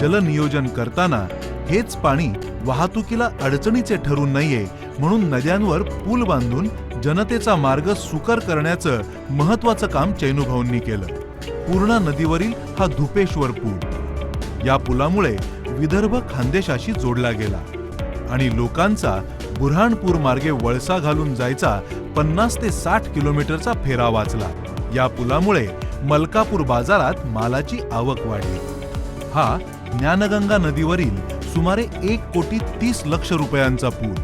जलनियोजन करताना हेच पाणी वाहतुकीला अडचणीचे ठरू नये म्हणून नद्यांवर पूल बांधून जनतेचा मार्ग सुकर करण्याचं महत्वाचं काम चैनुभाऊंनी केलं. पूर्णा नदीवरील हा धुपेश्वर पूल. या पुलामुळे विदर्भ खानदेशाशी जोडला गेला आणि लोकांचा बुऱ्हाणपूर मार्गे वळसा घालून जायचा पन्नास ते साठ किलोमीटरचा फेरा वाचला. या पुलामुळे मलकापूर बाजारात मालाची आवक वाढली. हा ज्ञानगंगा नदीवरील सुमारे एक कोटी तीस लक्ष रुपयांचा पूल.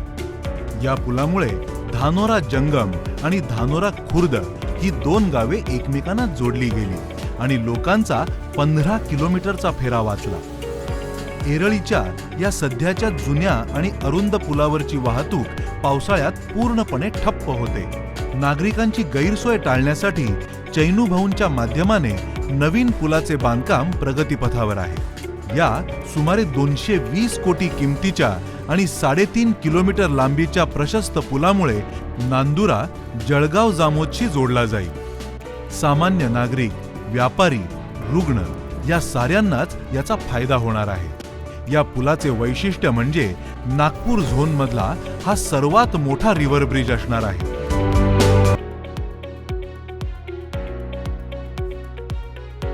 या पुलामुळे धानोरा जंगम आणि धानोरा खुर्द ही दोन गावे एकमेकांना जोडली गेली आणि लोकांचा पंधरा किलोमीटरचा फेरा वाचला. एरळीच्या या सध्याच्या जुन्या आणि अरुंद पुलावरची वाहतूक पावसाळ्यात पूर्णपणे ठप्प होते. नागरिकांची गैरसोय टाळण्यासाठी चैनूभाऊंच्या माध्यमाने नवीन पुलाचे बांधकाम प्रगतीपथावर आहे. या सुमारे दोनशे वीस कोटी किमतीच्या आणि साडेतीन किलोमीटर लांबीच्या प्रशस्त पुलामुळे नांदुरा जळगाव जामोदशी जोडला जाईल. सामान्य नागरिक व्यापारी रुग्ण या साऱ्यांनाच याचा फायदा होणार आहे. या पुलाचे वैशिष्ट्य म्हणजे नागपूर झोनमधला हा सर्वात मोठा रिव्हर ब्रिज असणार आहे.